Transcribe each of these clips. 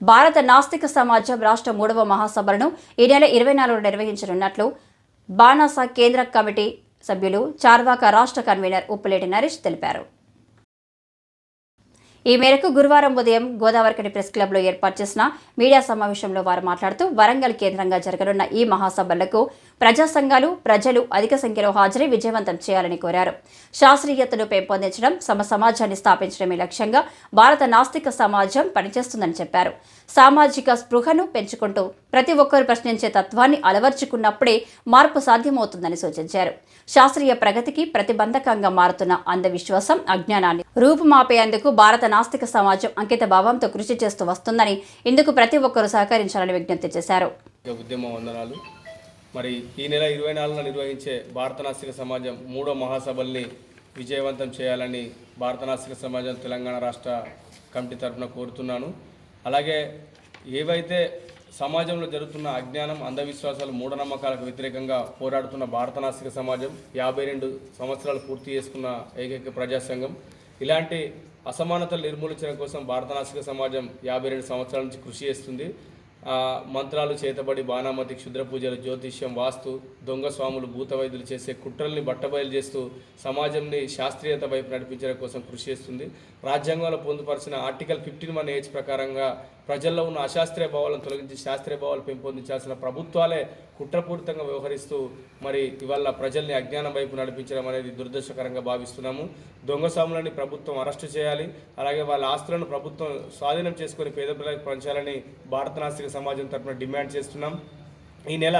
భారత నాస్తిక సమాజం రాష్ట్ర మూడవ మహాసభలను ఈ నెల ఇరవై నాలుగు నిర్వహించనున్నట్లు బాణాసా కేంద్ర కమిటీ సభ్యులు చార్వాక రాష్ట్ర కన్వీనర్ ఉప్పులేటి నరేష్ తెలిపారు. ఈ మేరకు గురువారం ఉదయం గోదావరికని ప్రెస్ క్లబ్లో ఏర్పాటు చేసిన మీడియా సమావేశంలో వారు మాట్లాడుతూ వరంగల్ కేంద్రంగా జరగనున్న ఈ మహాసభలకు ప్రజా సంఘాలు ప్రజలు అధిక సంఖ్యలో హాజరై విజయవంతం చేయాలని కోరారు. శాస్త్రీయతను పెంపొందించడం సమ సమాజాన్ని స్థాపించడమే లక్ష్యంగా భారత నాస్తిక సమాజం పనిచేస్తుందని చెప్పారు. సామాజిక స్పృహను పెంచుకుంటూ ప్రతి ఒక్కరు ప్రశ్నించే తత్వాన్ని అలవర్చుకున్నప్పుడే మార్పు సాధ్యమవుతుందని సూచించారు. శాస్త్రీయ ప్రగతికి ప్రతిబంధకంగా మారుతున్న అంధవిశ్వాసం అజ్ఞానాన్ని రూపుమాపేందుకు భారత నాస్తిక సమాజం అంకిత భావంతో కృషి చేస్తూ వస్తుందని ఇందుకు ప్రతి ఒక్కరూ సహకరించాలని విజ్ఞప్తి చేశారు. ఉద్యమ వందనాలు. మరి ఈ నెల ఇరవై నాలుగున నిర్వహించే భారత నాస్తిక సమాజం మూడో మహాసభల్ని విజయవంతం చేయాలని భారత నాస్తిక సమాజం తెలంగాణ రాష్ట్ర కమిటీ తరఫున కోరుతున్నాను. అలాగే ఏవైతే సమాజంలో జరుగుతున్న అజ్ఞానం అంధవిశ్వాసాలు మూఢనమ్మకాలకు వ్యతిరేకంగా పోరాడుతున్న భారత నాస్తిక సమాజం యాభై రెండు సంవత్సరాలు పూర్తి చేసుకున్న ఏకైక ప్రజాసంఘం. ఇలాంటి అసమానతలు నిర్మూలించడం కోసం భారత నాసిక సమాజం యాభై రెండు సంవత్సరాల నుంచి కృషి చేస్తుంది. మంత్రాలు చేతబడి బాణామతి క్షుద్ర పూజలు జ్యోతిష్యం వాస్తు దొంగ స్వాములు భూతవైద్యులు చేసే కుట్రల్ని బట్టబయలు చేస్తూ సమాజంని శాస్త్రీయత వైపు నడిపించడం కోసం కృషి చేస్తుంది. రాజ్యాంగంలో పొందుపరిచిన ఆర్టికల్ ఫిఫ్టీన్ వన్ ఏజ్ ప్రకారంగా ప్రజల్లో ఉన్న అశాస్త్రీయ భావాలను తొలగించి శాస్త్రీయ భావాలు పెంపొందించాల్సిన ప్రభుత్వాలే కుట్రపూరితంగా వ్యవహరిస్తూ మరి ఇవాళ ప్రజల్ని అజ్ఞానం వైపు నడిపించడం అనేది దురదృష్టకరంగా భావిస్తున్నాము. దొంగ స్వాములని ప్రభుత్వం అరెస్టు చేయాలి అలాగే వాళ్ళ ఆస్తులను ప్రభుత్వం స్వాధీనం చేసుకుని పేద పిల్లలకు పంచాలని భారత నాస్తిక సమాజం తరఫున డిమాండ్ చేస్తున్నాం. ఈ నెల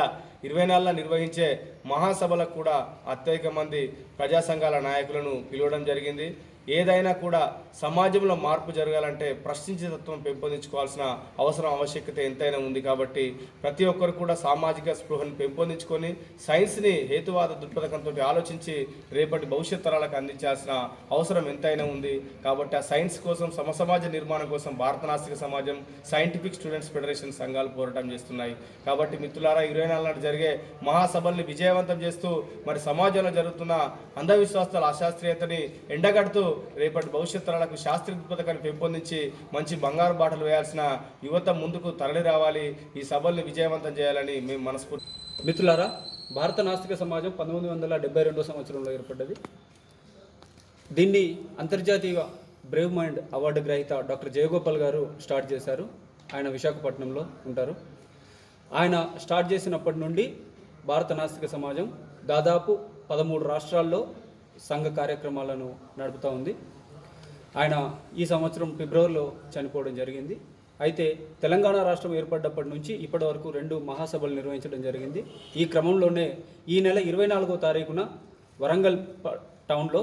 ఇరవై నాలుగున నిర్వహించే మహాసభలకు కూడా అత్యధిక మంది ప్రజా సంఘాల నాయకులను పిలవడం జరిగింది. ఏదైనా కూడా సమాజంలో మార్పు జరగాలంటే ప్రశ్నించే తత్వం పెంపొందించుకోవాల్సిన అవసరం ఆవశ్యకత ఎంతైనా ఉంది కాబట్టి ప్రతి ఒక్కరు కూడా సామాజిక స్పృహను పెంపొందించుకొని సైన్స్ని హేతువాద దృక్పథకంతో ఆలోచించి రేపటి భవిష్యత్ తరాలకు అందించాల్సిన అవసరం ఎంతైనా ఉంది కాబట్టి ఆ సైన్స్ కోసం సమసమాజ నిర్మాణం కోసం భారత నాస్తిక సమాజం సైంటిఫిక్ స్టూడెంట్స్ ఫెడరేషన్ సంఘాలు పోరాటం చేస్తున్నాయి. కాబట్టి మిత్రులారా ఇరవై నాలుగు నాడు జరిగే మహాసభల్ని విజయవంతం చేస్తూ మరి సమాజంలో జరుగుతున్న అంధవిశ్వాసాల అశాస్త్రీయతని ఎండగడుతూ రేపటి భవిష్యత్ తరాలకు శాస్త్రీయ పెంపొందించి మంచి బంగారు బాటలు వేయాల్సిన యువత ముందుకు తరలి రావాలి. ఈ సభల్ని విజయవంతం చేయాలని మేము మనస్ఫూర్తి మిత్రులారా భారత నాస్తిక సమాజం పంతొమ్మిది వందల డెబ్బై రెండో సంవత్సరంలో ఏర్పడ్డది. దీన్ని అంతర్జాతీయ బ్రేవ్ మైండ్ అవార్డు గ్రహీత డాక్టర్ జయగోపాల్ గారు స్టార్ట్ చేశారు. ఆయన విశాఖపట్నంలో ఉంటారు. ఆయన స్టార్ట్ చేసినప్పటి నుండి భారత నాస్తిక సమాజం దాదాపు పదమూడు రాష్ట్రాల్లో సంఘ కార్యక్రమాలను నడుపుతూ ఉంది. ఆయన ఈ సంవత్సరం ఫిబ్రవరిలో చనిపోవడం జరిగింది. అయితే తెలంగాణ రాష్ట్రం ఏర్పడ్డప్పటి నుంచి ఇప్పటి వరకు రెండు మహాసభలు నిర్వహించడం జరిగింది. ఈ క్రమంలోనే ఈ నెల ఇరవై నాలుగో తారీఖున వరంగల్ టౌన్లో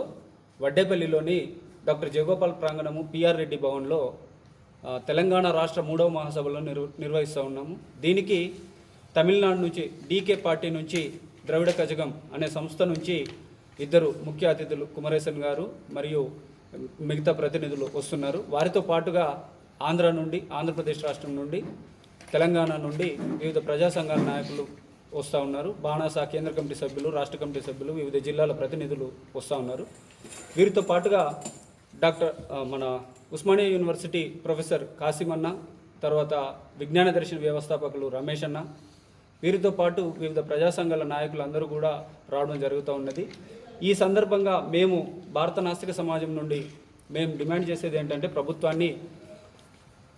వడ్డేపల్లిలోని డాక్టర్ జయగోపాల్ ప్రాంగణము పిఆర్ రెడ్డి భవన్లో తెలంగాణ రాష్ట్ర మూడవ మహాసభలో నిర్వ నిర్వహిస్తూ ఉన్నాము. దీనికి తమిళనాడు నుంచి డీకే పార్టీ నుంచి ద్రవిడ కజగం అనే సంస్థ నుంచి ఇద్దరు ముఖ్య అతిథులు కుమరేశన్ గారు మరియు మిగతా ప్రతినిధులు వస్తున్నారు. వారితో పాటుగా ఆంధ్ర నుండి ఆంధ్రప్రదేశ్ రాష్ట్రం నుండి తెలంగాణ నుండి వివిధ ప్రజా సంఘాల నాయకులు వస్తూ ఉన్నారు. బాణాసా కేంద్ర కమిటీ సభ్యులు రాష్ట్ర కమిటీ సభ్యులు వివిధ జిల్లాల ప్రతినిధులు వస్తూ ఉన్నారు. వీరితో పాటుగా డాక్టర్ మన ఉస్మానియా యూనివర్సిటీ ప్రొఫెసర్ కాసిమన్న తర్వాత విజ్ఞాన దర్శన వ్యవస్థాపకులు రమేష్ అన్న వీరితో పాటు వివిధ ప్రజా సంఘాల నాయకులు అందరూ కూడా రావడం జరుగుతూ ఉన్నది. ఈ సందర్భంగా మేము భారత నాస్తిక సమాజం నుండి మేము డిమాండ్ చేసేది ఏంటంటే ప్రభుత్వాన్ని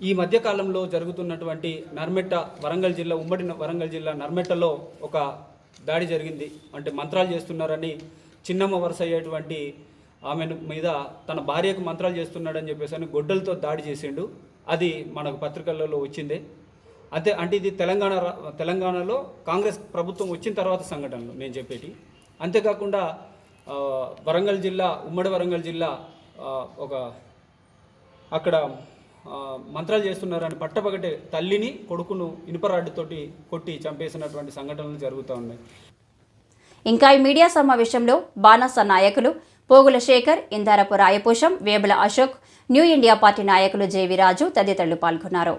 ఈ మధ్యకాలంలో జరుగుతున్నటువంటి నర్మెట్ట వరంగల్ జిల్లా ఉమ్మడి వరంగల్ జిల్లా నర్మెట్టలో ఒక దాడి జరిగింది. అంటే మంత్రాలు చేస్తున్నారని చిన్నమ్మ వరుస అయ్యేటువంటి ఆమె మీద తన భార్యకు మంత్రాలు చేస్తున్నాడని చెప్పేసి అని గొడ్డలతో దాడి చేసిండు. అది మనకు పత్రికలలో వచ్చిందే. అంతే అంటే ఇది తెలంగాణ తెలంగాణలో కాంగ్రెస్ ప్రభుత్వం వచ్చిన తర్వాత సంఘటనలు నేను చెప్పేటి. అంతేకాకుండా వరంగల్ జిల్లా ఉమ్మడి వరంగల్ జిల్లా ఒక అక్కడ మంత్రాలు చేస్తున్నారని పట్టపగటే తల్లిని కొడుకును ఇనుపరాడ్డుతోటి కొట్టి చంపేసినటువంటి సంఘటనలు జరుగుతూ ఉన్నాయి. ఇంకా ఈ మీడియా సమావేశంలో బాణస నాయకులు Pogula Shekar Indarapu Rayaposham Vebula Ashok new India party నాయకులు జేవి రాజు తదితరులు పాల్గొన్నారు.